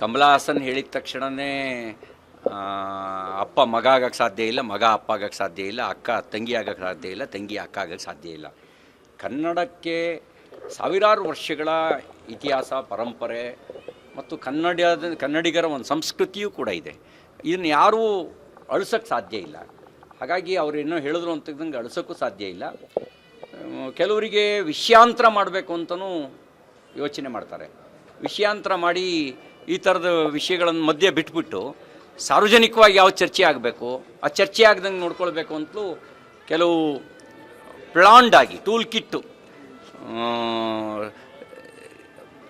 ಕಮಲಾ ಹಾಸನ್ ಹೇಳಿದ ತಕ್ಷಣವೇ ಅಪ್ಪ ಮಗ ಆಗಕ್ಕೆ ಸಾಧ್ಯ ಇಲ್ಲ, ಮಗ ಅಪ್ಪ ಆಗಕ್ಕೆ ಸಾಧ್ಯ ಇಲ್ಲ, ಅಕ್ಕ ತಂಗಿ ಆಗಕ್ಕೆ ಸಾಧ್ಯ ಇಲ್ಲ, ತಂಗಿ ಅಕ್ಕ ಆಗಕ್ಕೆ ಸಾಧ್ಯ ಇಲ್ಲ. ಕನ್ನಡಕ್ಕೆ ಸಾವಿರಾರು ವರ್ಷಗಳ ಇತಿಹಾಸ, ಪರಂಪರೆ ಮತ್ತು ಕನ್ನಡ ಕನ್ನಡಿಗರ ಒಂದು ಸಂಸ್ಕೃತಿಯೂ ಕೂಡ ಇದೆ. ಇದನ್ನು ಯಾರೂ ಅಳಿಸೋಕ್ಕೆ ಸಾಧ್ಯ ಇಲ್ಲ. ಹಾಗಾಗಿ ಅವ್ರು ಏನೋ ಹೇಳಿದ್ರು ಅಂತಂದಂಗೆ ಅಳಿಸೋಕ್ಕೂ ಸಾಧ್ಯ ಇಲ್ಲ. ಕೆಲವರಿಗೆ ವಿಷಯಾಂತರ ಮಾಡಬೇಕು ಅಂತಲೂ ಯೋಚನೆ ಮಾಡ್ತಾರೆ. ವಿಷಯಾಂತರ ಮಾಡಿ ಈ ಥರದ ವಿಷಯಗಳನ್ನು ಮಧ್ಯೆ ಬಿಟ್ಬಿಟ್ಟು ಸಾರ್ವಜನಿಕವಾಗಿ ಯಾವ ಚರ್ಚೆ ಆಗಬೇಕು, ಆ ಚರ್ಚೆ ಆಗ್ದಂಗೆ ನೋಡ್ಕೊಳ್ಬೇಕು ಅಂತಲೂ ಕೆಲವು ಪ್ಲಾಂಡ್ ಆಗಿ, ಟೂಲ್ ಕಿಟ್ಟು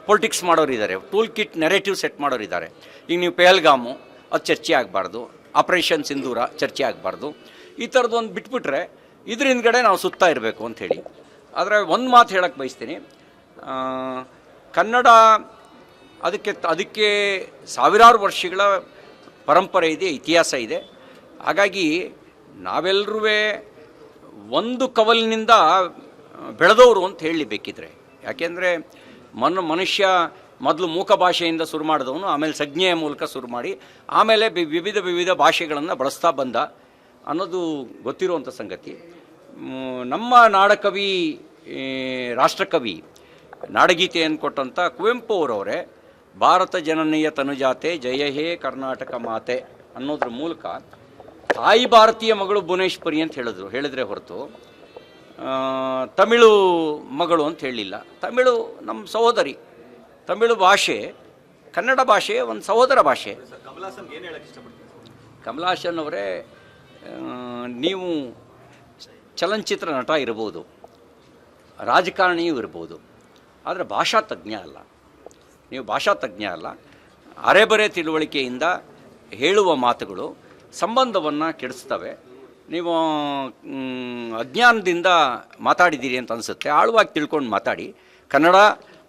ಪೊಲಿಟಿಕ್ಸ್ ಮಾಡೋರು ಇದ್ದಾರೆ. ಟೂಲ್ ಕಿಟ್ ನೆರೇಟಿವ್ ಸೆಟ್ ಮಾಡೋರು ಇದ್ದಾರೆ. ಈಗ ನೀವು ಪೆಹಲ್ಗಾಮು, ಅದು ಚರ್ಚೆ ಆಗಬಾರ್ದು. ಆಪರೇಷನ್ ಸಿಂಧೂರ ಚರ್ಚೆ ಆಗಬಾರ್ದು. ಈ ಥರದ್ದು ಒಂದು ಬಿಟ್ಬಿಟ್ರೆ ಇದ್ರ ಹಿಂದ್ಗಡೆ ನಾವು ಸುತ್ತಾ ಇರಬೇಕು ಅಂತ ಹೇಳಿ. ಆದರೆ ಒಂದು ಮಾತು ಹೇಳಕ್ಕೆ ಬಯಸ್ತೀನಿ. ಕನ್ನಡ ಅದಕ್ಕೆ ಅದಕ್ಕೆ ಸಾವಿರಾರು ವರ್ಷಗಳ ಪರಂಪರೆ ಇದೆ, ಇತಿಹಾಸ ಇದೆ. ಹಾಗಾಗಿ ನಾವೆಲ್ಲರೂ ಒಂದು ಕವಲಿನಿಂದ ಬೆಳೆದವರು ಅಂತ ಹೇಳಿ ಬೇಕಿದ್ರೆ ಯಾಕೆಂದರೆ ಮನ್, ಮನುಷ್ಯ ಮೊದಲು ಮೂಕ ಭಾಷೆಯಿಂದ ಶುರು ಮಾಡಿದವನು, ಆಮೇಲೆ ಸಂಜ್ಞೆಯ ಮೂಲಕ ಶುರು ಮಾಡಿ, ಆಮೇಲೆ ವಿವಿಧ ವಿವಿಧ ಭಾಷೆಗಳನ್ನು ಬಳಸ್ತಾ ಬಂದ ಅನ್ನೋದು ಗೊತ್ತಿರುವಂಥ ಸಂಗತಿ. ನಮ್ಮ ನಾಡಕವಿ ರಾಷ್ಟ್ರಕವಿ, ನಾಡಗೀತೆಯನ್ನು ಕೊಟ್ಟಂಥ ಕುವೆಂಪು ಅವರವರೇ ಭಾರತ ಜನನೀಯ ತನುಜಾತೆ, ಜಯ ಹೇ ಕರ್ನಾಟಕ ಮಾತೆ ಅನ್ನೋದ್ರ ಮೂಲಕ ತಾಯಿ ಭಾರತೀಯ ಮಗಳು ಭುವನೇಶ್ವರಿ ಅಂತ ಹೇಳಿದ್ರು. ಹೇಳಿದ್ರೆ ಹೊರತು ತಮಿಳು ಮಗಳು ಅಂತ ಹೇಳಲಿಲ್ಲ ತಮಿಳು ನಮ್ಮ ಸಹೋದರಿ. ತಮಿಳು ಭಾಷೆ, ಕನ್ನಡ ಭಾಷೆ ಒಂದು ಸಹೋದರ ಭಾಷೆ. ಕಮಲಾಸನ್ ಅವರೇ ನೀವು ಚಲನಚಿತ್ರ ನಟ ಇರ್ಬೋದು. ರಾಜಕಾರಣಿಯೂ ಇರ್ಬೋದು. ಆದರೆ ಭಾಷಾ ತಜ್ಞ ಅಲ್ಲ. ನೀವು ಭಾಷಾ ತಜ್ಞ ಅಲ್ಲ, ಅರೆಬರೆ ತಿಳುವಳಿಕೆಯಿಂದ ಹೇಳುವ ಮಾತುಗಳು ಸಂಬಂಧವನ್ನು ಕೆಡಿಸ್ತವೆ. ನೀವು ಅಜ್ಞಾನದಿಂದ ಮಾತಾಡಿದ್ದೀರಿ ಅಂತ ಅನಿಸುತ್ತೆ. ಆಳವಾಗಿ ತಿಳ್ಕೊಂಡು ಮಾತಾಡಿ. ಕನ್ನಡ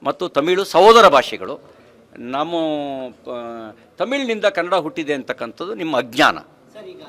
ಮತ್ತು ತಮಿಳು ಸಹೋದರ ಭಾಷೆಗಳು. ನಮ್ಮ ತಮಿಳಿನಿಂದ ಕನ್ನಡ ಹುಟ್ಟಿದೆ ಅಂತಕ್ಕಂಥದ್ದು ನಿಮ್ಮ ಅಜ್ಞಾನ.